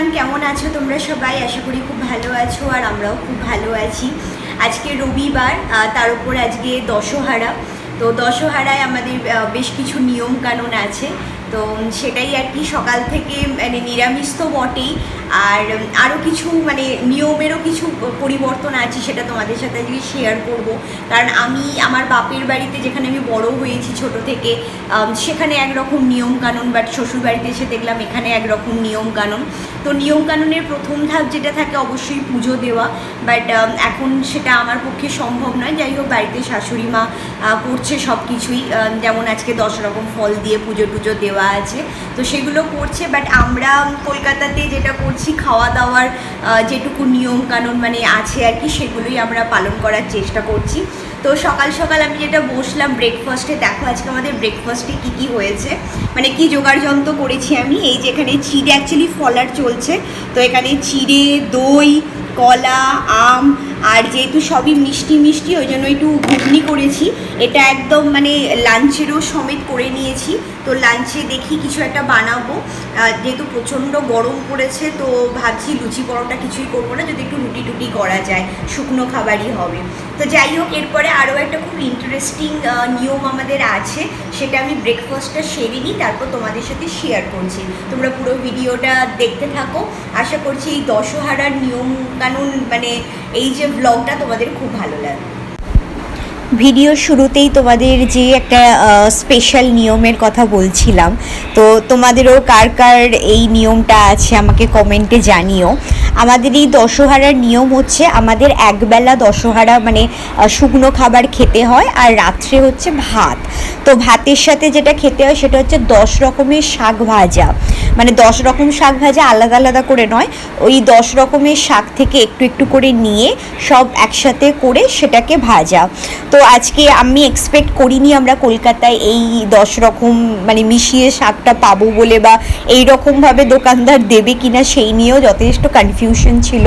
Everyone কেমন আছো? তোমরা সবাই? আশা করি খুব ভালো আছো আর আমরাও খুব ভালো আছি। আজকে রবিবার তার উপর আজকে দশহারা। তো দশহারায় আমাদের বেশ কিছু নিয়ম কানুন আছে। তো সেটাই আর কি সকাল থেকে মানে নিরামিষ তো বটেই। আর আরও কিছু মানে নিয়মেরও কিছু পরিবর্তন আছে সেটা তোমাদের সাথে আজকে শেয়ার করব। কারণ আমি আমার বাপের বাড়িতে যেখানে আমি বড় হয়েছি ছোট থেকে সেখানে একরকম নিয়ম কানুন বাট শ্বশুর বাড়িতে এসে দেখলাম এখানে একরকম নিয়মকানুন। তো নিয়ম কানুনের প্রথম ধাপ যেটা থাকে অবশ্যই পুজো দেওয়া বাট এখন সেটা আমার পক্ষে সম্ভব নয়। যাই হোক, বাড়িতে শাশুড়ি মা করছে সব কিছুই যেমন আজকে দশ রকম ফল দিয়ে পুজো টুজো দেওয়া আছে, তো সেগুলো করছে বাট আমরা কলকাতাতে যেটা করছি খাওয়া দাওয়ার যেটুকু নিয়মকানুন মানে আছে আর কি, সেগুলোই আমরা পালন করার চেষ্টা করছি। তো সকাল সকাল আমি যেটা বসলাম ব্রেকফাস্টে দেখো আজকে আমাদের ব্রেকফাস্টে কী কী হয়েছে। মানে কি জোগাড় যন্ত্র করেছি আমি, এই যে এখানে চিড়ে অ্যাকচুয়ালি ফলার চলছে। তো এখানে চিড়ে, দই, কলা, আম আর যেহেতু সবই মিষ্টি মিষ্টি, ওই জন্য একটু ঘুগনি করেছি। এটা একদম মানে লাঞ্চেরও সমেত করে নিয়েছি। তো লাঞ্চে দেখি কিছু একটা বানাবো। যেহেতু প্রচণ্ড গরম পড়েছে, তো ভাবছি লুচি পরোটা কিছুই করব না, যদি একটু রুটি টুটি করা যায়, শুকনো খাবারই হবে। তো যাই হোক, এরপরে আরও একটা খুব ইন্টারেস্টিং নিয়ম আমাদের আছে। সেটা আমি ব্রেকফাস্টটা সেরে নিই, তারপর তোমাদের সাথে শেয়ার করছি। তোমরা পুরো ভিডিওটা দেখতে থাকো। আশা করছি এই দশহারার নিয়ম কানুন মানে এই যে ব্লগটা তোমাদের খুব ভালো লাগবে ভিডিও শুরুতেই তোমাদের যে একটা স্পেশাল নিয়মের কথা বলছিলাম, তো তোমাদেরও কার কার এই নিয়মটা আছে আমাকে কমেন্টে জানিও। আমাদের এই দশহারার নিয়ম হচ্ছে আমাদের একবেলা দশহারা মানে শুকনো খাবার খেতে হয় আর রাত্রে হচ্ছে ভাত। তো ভাতের সাথে যেটা খেতে হয় সেটা হচ্ছে দশ রকমের শাক ভাজা। মানে দশ রকম শাক ভাজা আলাদা আলাদা করে নয়, ওই দশ রকমের শাক থেকে একটু একটু করে নিয়ে সব একসাথে করে সেটাকে ভাজা। তো আজকে আমি এক্সপেক্ট করিনি আমরা কলকাতায় এই দশ রকম মানে মিশিয়ে শাকটা পাবো বলে বা এই রকমভাবে দোকানদার দেবে কিনা সেই নিয়েও যথেষ্ট কনফিউশন ছিল।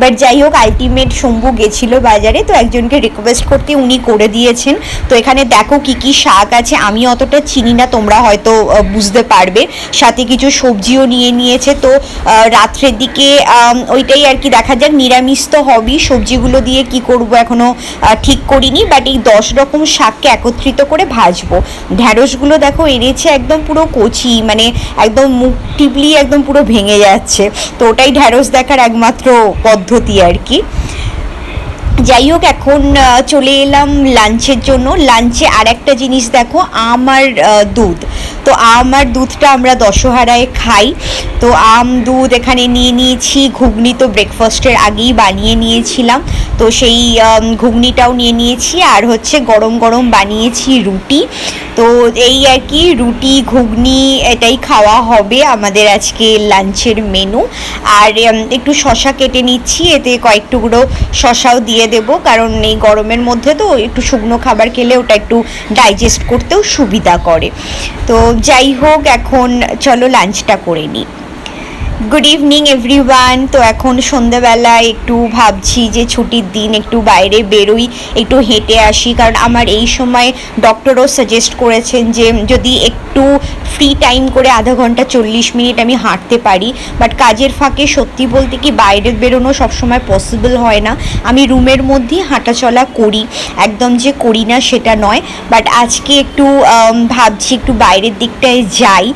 বাট যাই হোক আলটিমেট শম্ভু গেছিল বাজারে, তো একজনকে রিকোয়েস্ট করতে উনি করে দিয়েছেন। তো এখানে দেখো কি কি শাক আছে, আমি অতটা চিনি না, তোমরা হয়তো বুঝতে পারবে। সাথে কিছু সবজিও নিয়ে নিয়েছে, তো রাত্রের দিকে ওইটাই আর কি দেখা যাক, নিরামিষ তো হবেই। সবজিগুলো দিয়ে কি করব এখনও ঠিক করিনি বাট এই দশ রকম শাককে একত্রিত করে ভাজবো। ঢ্যাঁড়সগুলো দেখো, এনেছে একদম পুরো কচি মানে একদম মুখ টিপলি একদম পুরো ভেঙে যাচ্ছে। তো ওটাই ঢ্যাঁড়স দেখার একমাত্র পদ্ধতি আর কি। যাই হোক, এখন চলে এলাম লাঞ্চের জন্য। লাঞ্চে আর একটা জিনিস দেখো, আমার দুধ। তো আম আর দুধটা আমরা দশহারায় খাই। তো আম, দুধ এখানে নিয়ে নিয়েছি। ঘুগনি তো ব্রেকফাস্টের আগেই বানিয়ে নিয়েছিলাম। তো সেই ঘুগনিটাও নিয়ে নিয়েছি। আর হচ্ছে গরম গরম বানিয়েছি রুটি। তো এই আর কি, রুটি, ঘুগনি এটাই খাওয়া হবে আমাদের আজকে লাঞ্চের মেনু। আর একটু শশা কেটে নিচ্ছি। এতে কয়েক টুকরো শশাও দিয়ে দেবো। কারণ এই গরমের মধ্যে তো একটু শুকনো খাবার খেলে ওটা একটু ডাইজেস্ট করতেও সুবিধা করে। তো যাই হোক, এখন চলো লাঞ্চটা করে নিই গুড ইভিনিং এভরিওয়ান তো এখন সন্ধ্যাবেলা একটু ভাবছি যে ছুটির দিন একটু বাইরে বেরোই, একটু হেঁটে আসি। কারণ আমার এই সময় ডক্টরও সাজেস্ট করেছেন যে যদি একটু ফ্রি টাইম করে আধা ঘণ্টা চল্লিশ মিনিট আমি হাঁটতে পারি। বাট কাজের ফাঁকে সত্যি বলতে কি বাইরে বেরোনো সবসময় পসিবল হয় না। আমি রুমের মধ্যেই হাঁটাচলা করি। একদম যে করি না সেটা নয়। বাট আজকে একটু ভাবছি একটু বাইরের দিকটায় যাই।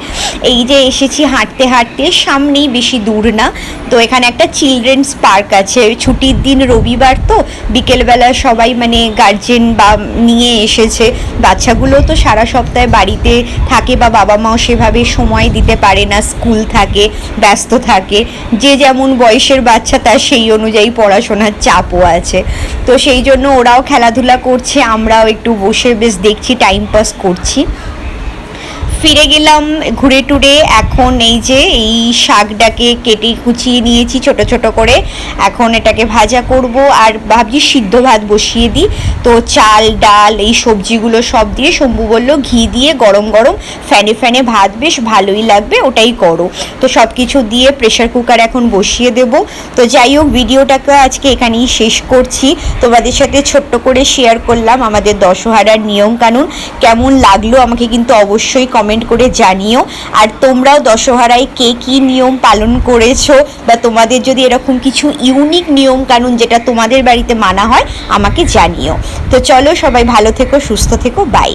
এই যে এসেছি হাঁটতে হাঁটতে, সামনেই বেশি দূর না। তো এখানে একটা চিলড্রেন্স পার্ক আছে। ছুটির দিন রবিবার তো, বিকেলবেলা সবাই মানে গার্জেন বা নিয়ে এসেছে। বাচ্চাগুলো তো সারা সপ্তাহে বাড়িতে থাকে বা বাবা মাও সেভাবে সময় দিতে পারে না, স্কুল থাকে, ব্যস্ত থাকে। যে যেমন বয়সের বাচ্চা, তার সেই অনুযায়ী পড়াশোনার চাপও আছে। তো সেই জন্য ওরাও খেলাধুলা করছে, আমরাও একটু বসে বেশ দেখছি টাইম পাস করছি। ফিরে গেলাম ঘুরে টুরে। এখন এই যে এই শাকটাকে কেটে কুচিয়ে নিয়েছি ছোট ছোট করে। এখন এটাকে ভাজা করব আর ভাবছি সিদ্ধ ভাত বসিয়ে দিই। তো চাল, ডাল এই সবজিগুলো সব দিয়ে শম্ভু বলল, ঘি দিয়ে গরম গরম ফ্যানে ফ্যানে ভাত বেশ ভালোই লাগবে, ওটাই করো। তো সব কিছু দিয়ে প্রেশার কুকার এখন বসিয়ে দেব। তো যাই হোক, ভিডিওটাকে আজকে এখানেই শেষ করছি। তোমাদের সাথে ছোট্ট করে শেয়ার করলাম আমাদের দশহারার নিয়ম কানুন। কেমন লাগল আমাকে কিন্তু অবশ্যই কমেন্ট কমেন্ট করে জানিও। আর তোমরাও দশহরায় কে কী নিয়ম পালন করেছ বা তোমাদের যদি এরকম কিছু ইউনিক নিয়ম কানুন যেটা তোমাদের বাড়িতে মানা হয়, আমাকে জানিও। তো চলো সবাই ভালো থেকো, সুস্থ থেকো বাই